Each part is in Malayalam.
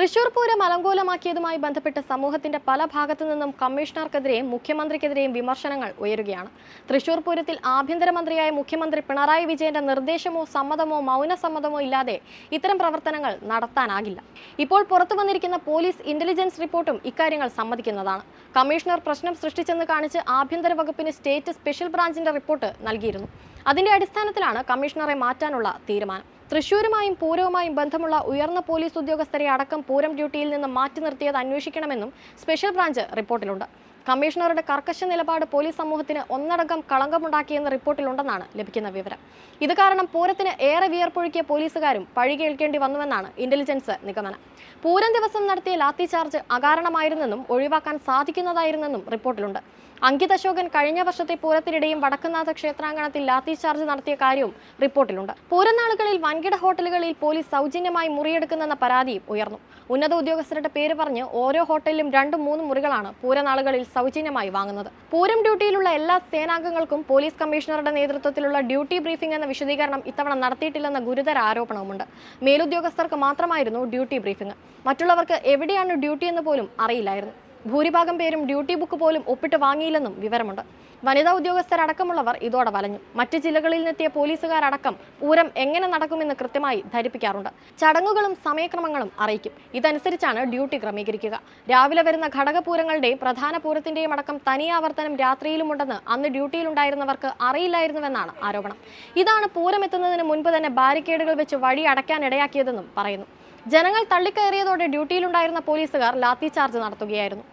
തൃശൂർ പൂരം അലങ്കോലമാക്കിയതുമായി ബന്ധപ്പെട്ട് സമൂഹത്തിന്റെ പല ഭാഗത്തു നിന്നും കമ്മീഷണർക്കെതിരെയും മുഖ്യമന്ത്രിക്കെതിരെയും വിമർശനങ്ങൾ ഉയരുകയാണ്. തൃശൂർ പൂരത്തിൽ ആഭ്യന്തരമന്ത്രിയായ മുഖ്യമന്ത്രി പിണറായി വിജയന്റെ നിർദ്ദേശമോ സമ്മതമോ മൗനസമ്മതമോ ഇല്ലാതെ ഇത്തരം പ്രവർത്തനങ്ങൾ നടത്താനാകില്ല. ഇപ്പോൾ പുറത്തു വന്നിരിക്കുന്ന പോലീസ് ഇന്റലിജൻസ് റിപ്പോർട്ടും ഇക്കാര്യങ്ങൾ സമ്മതിക്കുന്നതാണ്. കമ്മീഷണർ പ്രശ്നം സൃഷ്ടിച്ചെന്ന് കാണിച്ച് ആഭ്യന്തര വകുപ്പിന് സ്റ്റേറ്റ് സ്പെഷ്യൽ ബ്രാഞ്ചിന്റെ റിപ്പോർട്ട് നൽകിയിരുന്നു. അതിന്റെ അടിസ്ഥാനത്തിലാണ് കമ്മീഷണറെ മാറ്റാനുള്ള തീരുമാനം. തൃശൂരുമായും പൂരവുമായും ബന്ധമുള്ള ഉയർന്ന പോലീസ് ഉദ്യോഗസ്ഥരെ അടക്കം പൂരം ഡ്യൂട്ടിയിൽ നിന്ന് മാറ്റി നിർത്തിയത് അന്വേഷിക്കണമെന്നും സ്പെഷ്യൽ ബ്രാഞ്ച് റിപ്പോർട്ടിലുണ്ട്. കമ്മീഷണറുടെ കർക്കശ നിലപാട് പോലീസ് സമൂഹത്തിന് ഒന്നടങ്കം കളങ്കമുണ്ടാക്കിയെന്ന റിപ്പോർട്ടിലുണ്ടെന്നാണ് ലഭിക്കുന്ന വിവരം. ഇത് കാരണം പൂരത്തിന് ഏറെ വിയർപ്പൊഴുക്കിയ പോലീസുകാരും പഴി കേൾക്കേണ്ടി വന്നുവെന്നാണ് ഇന്റലിജൻസ് നിഗമനം. പൂരം ദിവസം നടത്തിയ ലാത്തി ചാർജ് അകാരണമായിരുന്നെന്നും ഒഴിവാക്കാൻ സാധിക്കുന്നതായിരുന്നെന്നും റിപ്പോർട്ടിലുണ്ട്. അങ്കിത് അശോകൻ കഴിഞ്ഞ വർഷത്തെ പൂരത്തിനിടെയും വടക്കുന്നാഥ ക്ഷേത്രാങ്കണത്തിൽ ലാത്തി ചാർജ് നടത്തിയ കാര്യവും റിപ്പോർട്ടിലുണ്ട്. പൂരനാളുകളിൽ വൻകിട ഹോട്ടലുകളിൽ പോലീസ് സൗജന്യമായി മുറിയെടുക്കുന്നെന്ന പരാതിയും ഉയർന്നു. ഉന്നത ഉദ്യോഗസ്ഥരുടെ പേര് പറഞ്ഞ് ഓരോ ഹോട്ടലിലും രണ്ടും മൂന്നും മുറികളാണ് പൂരനാളുകളിൽ സൗജന്യമായി വാങ്ങുന്നത്. പൂരം ഡ്യൂട്ടിയിലുള്ള എല്ലാ സേനാംഗങ്ങൾക്കും പോലീസ് കമ്മീഷണറുടെ നേതൃത്വത്തിലുള്ള ഡ്യൂട്ടി ബ്രീഫിംഗ് എന്ന വിശദീകരണം ഇത്തവണ നടത്തിയിട്ടില്ലെന്ന ഗുരുതര ആരോപണവുമുണ്ട്. മേലുദ്യോഗസ്ഥർക്ക് മാത്രമായിരുന്നു ഡ്യൂട്ടി ബ്രീഫിംഗ്. മറ്റുള്ളവർക്ക് എവിടെയാണ് ഡ്യൂട്ടി എന്ന് പോലും അറിയില്ലായിരുന്നു. ഭൂരിഭാഗം പേരും ഡ്യൂട്ടി ബുക്ക് പോലും ഒപ്പിട്ട് വാങ്ങിയില്ലെന്നും വിവരമുണ്ട്. വനിതാ ഉദ്യോഗസ്ഥരടക്കമുള്ളവർ ഇതോടെ വലഞ്ഞു. മറ്റ് ജില്ലകളിൽ നിന്നെത്തിയ പോലീസുകാരടക്കം പൂരം എങ്ങനെ നടക്കുമെന്ന് കൃത്യമായി ധരിപ്പിക്കാറുണ്ട്. ചടങ്ങുകളും സമയക്രമങ്ങളും അറിയിക്കും. ഇതനുസരിച്ചാണ് ഡ്യൂട്ടി ക്രമീകരിക്കുക. രാവിലെ വരുന്ന ഘടകപൂരങ്ങളുടെയും പ്രധാന പൂരത്തിന്റെയും അടക്കം തനിയാവർത്തനം രാത്രിയിലുമുണ്ടെന്ന് അന്ന് ഡ്യൂട്ടിയിലുണ്ടായിരുന്നവർക്ക് അറിയില്ലായിരുന്നുവെന്നാണ് ആരോപണം. ഇതാണ് പൂരം എത്തുന്നതിന് മുൻപ് തന്നെ ബാരിക്കേഡുകൾ വെച്ച് വഴി അടയ്ക്കാൻ ഇടയാക്കിയതെന്നും പറയുന്നു. ജനങ്ങൾ തള്ളിക്കയറിയതോടെ ഡ്യൂട്ടിയിലുണ്ടായിരുന്ന പോലീസുകാർ ലാത്തി ചാർജ് നടത്തുകയായിരുന്നു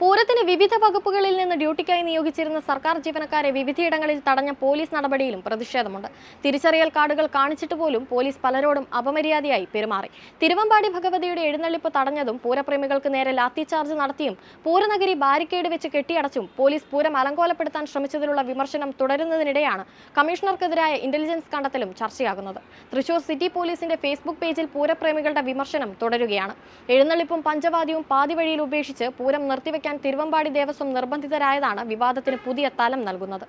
പൂരത്തിന് വിവിധ വകുപ്പുകളിൽ നിന്ന് ഡ്യൂട്ടിക്കായി നിയോഗിച്ചിരുന്ന സർക്കാർ ജീവനക്കാരെ വിവിധയിടങ്ങളിൽ തടഞ്ഞ പോലീസ് നടപടിയിലും പ്രതിഷേധമുണ്ട്. തിരിച്ചറിയൽ കാർഡുകൾ കാണിച്ചിട്ട് പോലും പോലീസ് പലരോടും അപമര്യാദയായി പെരുമാറി. തിരുവമ്പാടി ഭഗവതിയുടെ എഴുന്നള്ളിപ്പ് തടഞ്ഞതും പൂരപ്രേമികൾക്ക് നേരെ ലാത്തി ചാർജ് നടത്തിയും പൂരനഗരി ബാരിക്കേഡ് വെച്ച് കെട്ടിയടച്ചും പോലീസ് പൂരം അലങ്കോലപ്പെടുത്താൻ ശ്രമിച്ചതിലുള്ള വിമർശനം തുടരുന്നതിനിടെയാണ് കമ്മീഷണർക്കെതിരായ ഇന്റലിജൻസ് കണ്ടെത്തലും ചർച്ചയാകുന്നത്. തൃശൂർ സിറ്റി പോലീസിന്റെ ഫേസ്ബുക്ക് പേജിൽ പൂരപ്രേമികളുടെ വിമർശനം തുടരുകയാണ്. എഴുന്നള്ളിപ്പും പഞ്ചവാദിയും പാതിവഴിയിൽ ഉപേക്ഷിച്ച് പൂരം നിർത്തിവെക്കാൻ തിരുവമ്പാടി ദേവസ്വം നിർബന്ധിതരായതാണ് വിവാദത്തിന് പുതിയ തലം നൽകുന്നത്